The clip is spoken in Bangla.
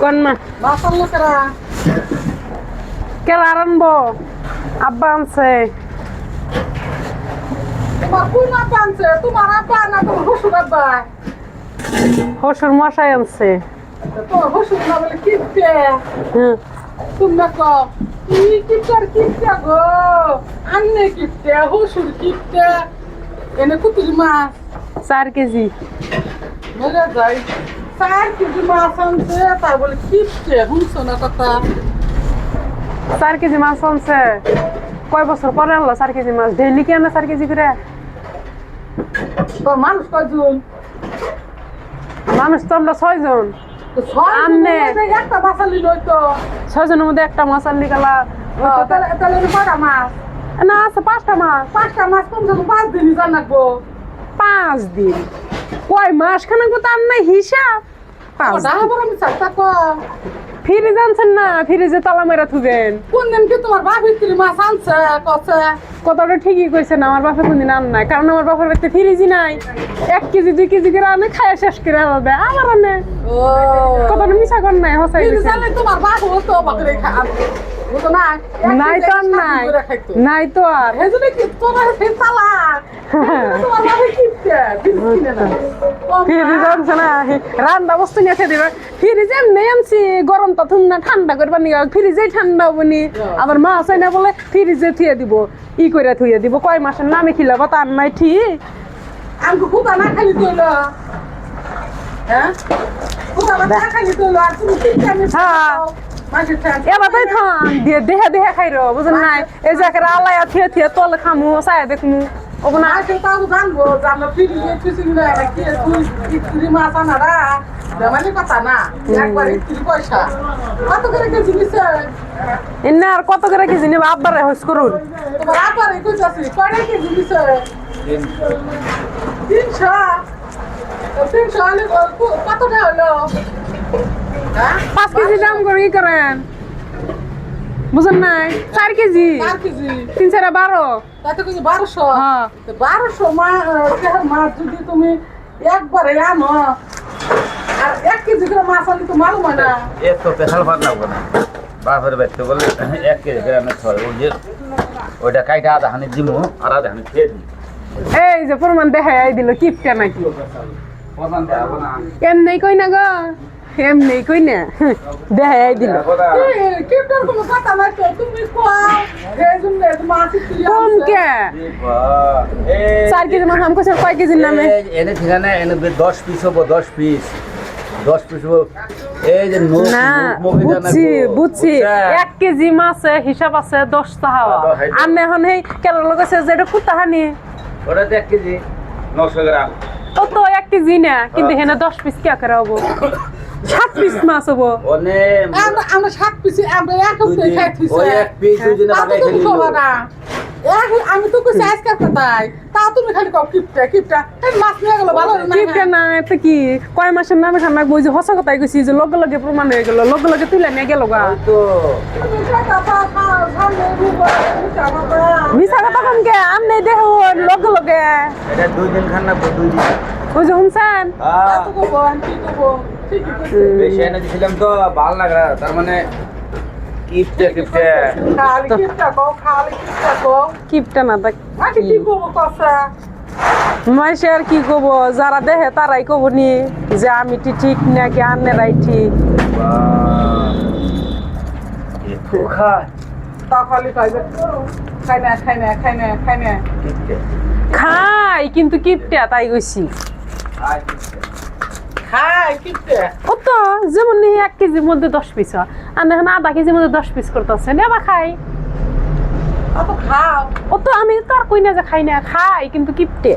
কোন মা বাসার লোকেরা কেলা আনব আব্বা আনছে। তোমার কোন আব্বা আনছে? তোমার আব্বা না তোমার শ্বশুর আব্বা? হসুর মশাই আনছে। তোমার শ্বশুর না বলে কিনতে হুম তোমরা কো কি কিপটার কিপটা গো? আন্নে কিপটে শ্বশুর কিপটে। এনে কুতুরি মাছ। চার কেজি। যাই চার কেজি মাছ আনছে বলে কিপটে শুনছো না কথা চার কেজি মাছ আনছে কয় বছর পরে আনলো চার কেজি মাছ ডেইলি কি আনে চার কেজি করে মানুষ কয়জন? মানুষ তো আমরা ছয়জন। মধ্যে একটা বাসালি নইতো ছয়জনের মধ্যে একটা মাছ আনলি গেলা। তাহলে কটা মাছ? না আছে পাঁচটা মাছ। পাঁচটা মাছ কমসে পাঁচ দিনই জানাব। পাঁচ দিন। কয় মাস খানা তো তার নাই হিসাব? ফ্রিজ আনছেন না ফ্রিজে তালা মেরা থুবেন। কোন দিন কি তোমার বাপ ভিতরি মাছ আনছে? কছে? কথাটা ঠিকই কইছেন আমার বাপে কোনদিন আন নাই কারণ আমার বাপের বাড়িতে ফ্রিজই নাই। এক কেজি দুই কেজি করে আনে খায় শেষ করে আলাদা আমার আনে। কথাটা মিশা কর নাই হসাই ফিরে তোমার বাপ হতো বাকরে খা বুঝো না এক নাই তো নাই। নাই তো আর। কি রান্না বস্তু নিয়ে খেয়ে দিবে। ফ্রিজ এমনি আনছি গরম তো থুম না ঠান্ডা করবার নিয়ে ফ্রিজেই ঠান্ডা হবনি আবার মাছ হয় না বলে ফ্রিজে থুয়ে দিব ই করে থুয়ে দিব। কয় মাসের নামে খিলাবো তার নাই ঠিক। আমি খুদা না খালি তোল হ্যাঁ? খুদা না খালি তোল আর তুমি কিনতে আমি হ্যাঁ। এবার থাম। দিয়ে দেহে দেহে খাই রো বুঝেন নাই? এই যে একেবারে আলায়া থিয়ে থিয়ে তলে খামু সায়া দেখমু। ওব না আজকে তাও জানব যে আমরা ফিরে ফিসিং কি তুই ইত্রি মাছ আনারা? মানে কথা না একবার ইত্রি পয়সা। কত করে কেজি নিছে? এনে আর কত করে কি জিনিস আব্বারে হইস করুন। তোমার আবার একই চাষি কয়টা কেজি নিছে? তিনশো। তিনশো হলে ক- কতটা হলো? পাঁচ কেজি দাম করে কি করেন? বুঝেন নাই? চার কেজি? তিন চারা বারো? বারোশো। হ্যাঁ। বারোশো মা মাছ যদি তুমি একবারে আনো আর এক কেজি করে মাছ আনলে তো হয় না। এক তো পেশাল ভাত লাগবে না। বাপের বাড়িতে বলে এক কেজি গ্রামের ছয় ওই যে ওইটা কাইটা আধা হানি দিমু আর আধা হানি খেয়ে দিই এই যে প্রমাণ দেখাই আই দিল কিপটা নাকি। প্রমাণ দেখাবো না। এমনি কই না গো? এমনি কই না দেখাই আই দিল। কোনো কম কে চার কেজি মাছ আম কয় কেজির নামে? এনে ঠিকানা এনে দশ পিস হব দশ পিস। দশ পিস হব। এই যে না বুঝছি বুঝছি? এক কেজি মাছে হিসাব আছে দশ টাকা দশ হাজার। আর এখন এই লোক আছে যে এটা কুতাহানি ওটা তো এক কেজি নশো গ্রাম। ও তো এক কেজি না কিন্তু হেনে দশ পিস কে করে হব? সাত পিস মাছ হব আমরা সাত পিসি আমরা এক এক- আমি তো কইছি আজকে কথাই তা তুমি খালি কও কিপটা কিপটা। এই মাছ নিয়ে গেল ভালো না কিপটা না এতে কি? কয় মাসের নামে খানা বই যে হসা কথাই কইছি যে লগে লগে প্রমাণ হয়ে গেল। লগে লগে তুলে নিয়ে গেল গা। তো। মিছা কথা কম কে? দেহ লগে লগে এটা দুই দিন খান না দুই দিন। ওই যে শুনছেন? আহ, কব আমি কি কব ঠিকই বেশি এনে দিছিলাম তো ভালো লাগে তার মানে কিপটে কিপটে খালি কিপটা কও খালি কিপটা কও। কিপটা না তা আগে কি কব কথা মাইসে আর কি কব যারা দেহে তারাই কব নি। যে আমি টি ঠিক নাকি আন্নেরাই ঠিক। খায় তা খালি খাইবে খাই না খাই না খাই না খাই না খাই কিন্তু কিপটা তাই কইছি। খাই কিপটা। ও তো যেমন নি এক কেজির মধ্যে দশ পিস হয়। আর এখন আধা কেজির মধ্যে দশ পিস করতেছে নেবা খাই। অত খাও। ও তো আমি তো আর কই না যে খাই না খাই কিন্তু কিপটে।